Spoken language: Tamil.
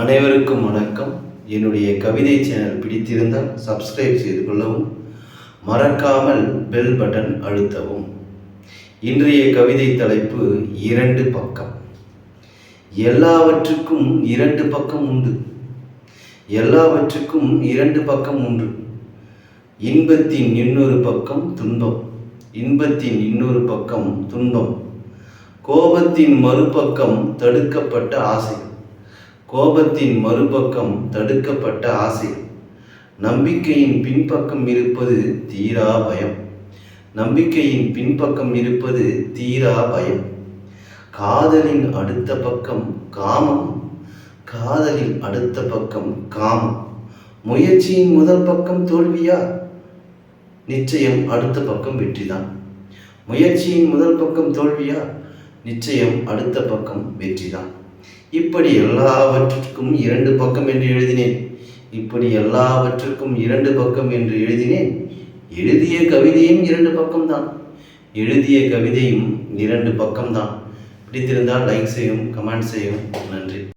அனைவருக்கும் வணக்கம். என்னுடைய கவிதை சேனல் பிடித்திருந்தால் சப்ஸ்கிரைப் செய்து கொள்ளவும் மறக்காமல் பெல் பட்டன் அழுத்தவும். இன்றைய கவிதை தலைப்பு இரண்டு பக்கம். எல்லாவற்றுக்கும் இரண்டு பக்கம் உண்டு. எல்லாவற்றுக்கும் இரண்டு பக்கம் உண்டு. இன்பத்தின் இன்னொரு பக்கம் துன்பம். இன்பத்தின் இன்னொரு பக்கம் துன்பம். கோபத்தின் மறுபக்கம் தடுக்கப்பட்ட ஆசை. கோபத்தின் மறுபக்கம் தடுக்கப்பட்ட ஆசை. நம்பிக்கையின் பின்பக்கம் இருப்பது தீரா பயம். நம்பிக்கையின் பின்பக்கம் இருப்பது தீரா பயம். காதலின் அடுத்த பக்கம் காமம். காதலின் அடுத்த பக்கம் காமம். முயற்சியின் முதல் பக்கம் தோல்வியா? நிச்சயம் அடுத்த பக்கம் வெற்றிதான். முயற்சியின் முதல் பக்கம் தோல்வியா? நிச்சயம் அடுத்த பக்கம் வெற்றிதான். இப்படி எல்லாவற்றிற்கும் இரண்டு பக்கம் என்று எழுதினேன். இப்படி எல்லாவற்றிற்கும் இரண்டு பக்கம் என்று எழுதினேன். எழுதிய கவிதையும் இரண்டு பக்கம்தான். எழுதிய கவிதையும் இரண்டு பக்கம்தான். பிடித்திருந்தால் லைக் செய்யும் கமெண்ட் செய்யும் நன்றி.